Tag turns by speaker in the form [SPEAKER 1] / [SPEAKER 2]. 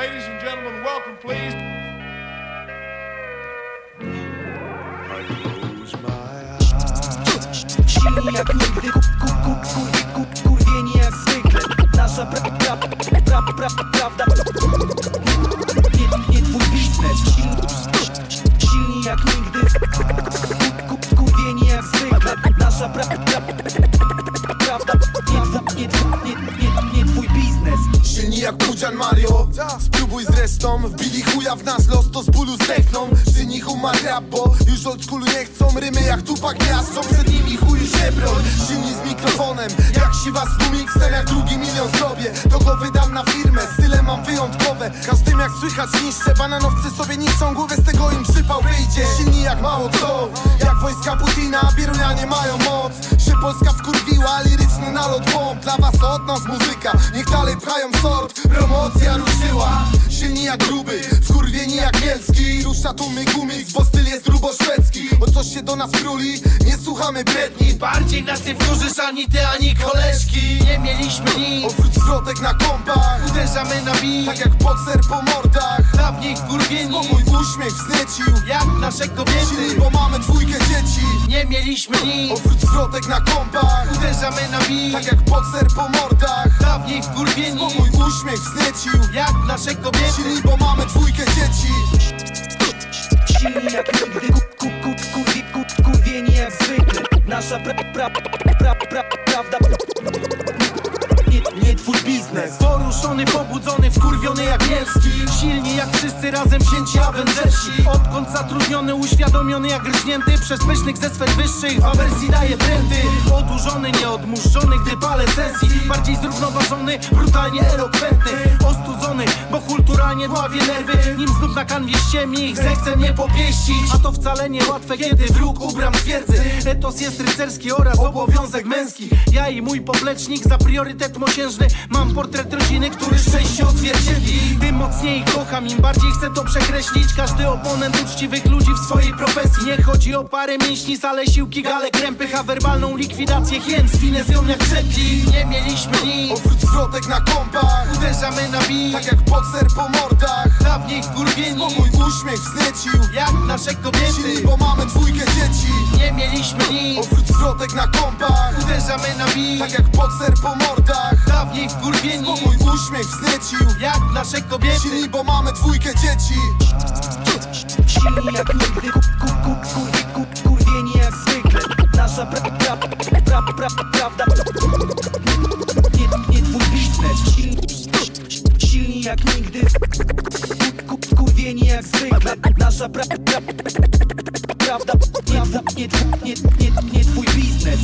[SPEAKER 1] Ladies and gentlemen, welcome, please.
[SPEAKER 2] Silni jak nigdy, ku, ku, ku, ku, ku, kurwieni jak zwykle Nasza pra, pra, pra, pra, prawda Nie, nie twój biznes Silni, jak nigdy, ku, ku, kurwieni jak zwykle Nasza pra,
[SPEAKER 3] jak Pudzian Mario. Spróbuj zresztą Wbili chuja w nasz los to z bólu zdechną. Przy nich umarł rap, bo już old schoolu nie chcą Rymy jak tupak miażdżą Przed nimi chuju broń Silni z mikrofonem. Jak siwa z Lumixem Jak drugi milion zrobię. To go wydam na firmę Style mam wyjątkowe. Każdym jak słychać niszczę Bananowcy sobie niszczą. Głowę Z tego im przypał wyjdzie. Silni jak mało kto Jak wojska Putina. Bierunianie mają moc Się Polska wkurwiła Liryczny nalot bomb Dla was od nas muzyka. Niech dalej pchają sort Promocja ruszyła. Silni jak gruby Wkurwieni jak Mielski. Rusza tłumy gumik Bo się do nas kruli Nie słuchamy bredni
[SPEAKER 4] Bardziej nas nie wkurzysz ani ty, ani koleżki. Nie mieliśmy nic,
[SPEAKER 3] Odwróć zwrotek na kompach
[SPEAKER 4] uderzamy na bit
[SPEAKER 3] Tak jak bokser po mordach.
[SPEAKER 4] Dawniej wkurwieni,
[SPEAKER 3] Mój uśmiech wzniecił
[SPEAKER 4] jak nasze kobiety.
[SPEAKER 3] Bo mamy dwójkę dzieci.
[SPEAKER 4] Nie mieliśmy nic,
[SPEAKER 3] Odwróć zwrotek na kompach
[SPEAKER 4] uderzamy na bit
[SPEAKER 3] Tak jak bokser po mordach.
[SPEAKER 4] Dawniej wkurwieni,
[SPEAKER 3] Mój uśmiech wzniecił
[SPEAKER 4] jak nasze kobiety.
[SPEAKER 3] Bo mamy dwójkę
[SPEAKER 2] prawda
[SPEAKER 4] Poruszony, pobudzony, wkurwiony jak Bielski Silni jak wszyscy razem wzięci Avengersi. Odkąd zatrudniony, uświadomiony jak rżnięty Przez pysznych ze sfer wyższych w awersji daje pręty. Odurzony, nieodmurzony, gdy palę sesji Bardziej zrównoważony, brutalnie elokwentny. Ostudzony, bo kulturalnie dławie nerwy. Nim znów na kanwie ściemni ich zechce mnie popieścić A to wcale nie łatwe, kiedy wróg ubram twierdzy. Etos jest rycerski oraz obowiązek męski. Ja i mój poplecznik za priorytet mosiężny. Mam portret rodziny, który szczęście odzwierciedli. Tym mocniej kocham, im bardziej chcę to przekreślić. Każdy oponent uczciwych ludzi w swojej profesji. Nie chodzi o parę mięśni, ale siłki, gale krępych A werbalną likwidację hien z finezją jak krzepki Nie mieliśmy nic,
[SPEAKER 3] Odwróć zwrotek na kompach.
[SPEAKER 4] Uderzamy na bit
[SPEAKER 3] Tak jak bokser po mordach.
[SPEAKER 4] Dawniej wkurwieni,
[SPEAKER 3] Mój uśmiech wzniecił
[SPEAKER 4] jak nasze
[SPEAKER 3] Silni,
[SPEAKER 4] kobiety
[SPEAKER 3] bo mamy dwójkę dzieci.
[SPEAKER 4] Nie mieliśmy nic,
[SPEAKER 3] Odwróć zwrotek na kompach.
[SPEAKER 4] Uderzamy na bit
[SPEAKER 3] Tak jak bokser po mordach
[SPEAKER 4] Dawniej wkurwieni,
[SPEAKER 3] Mój uśmiech wzniecił
[SPEAKER 4] jak nasze kobiety.
[SPEAKER 3] Silni, bo mamy dwójkę dzieci.
[SPEAKER 2] Silni jak nigdy, ku, ku, ku, kurwi, ku, kurwieni jak zwykle. Nasza pra, pra, pra, pra, prawda. Nie, nie twój biznes. Silni, silni jak nigdy ku, ku, Kurwieni jak zwykle. Nasza pra, pra, prawda. Nie, twój- nie, nie, nie, nie twój biznes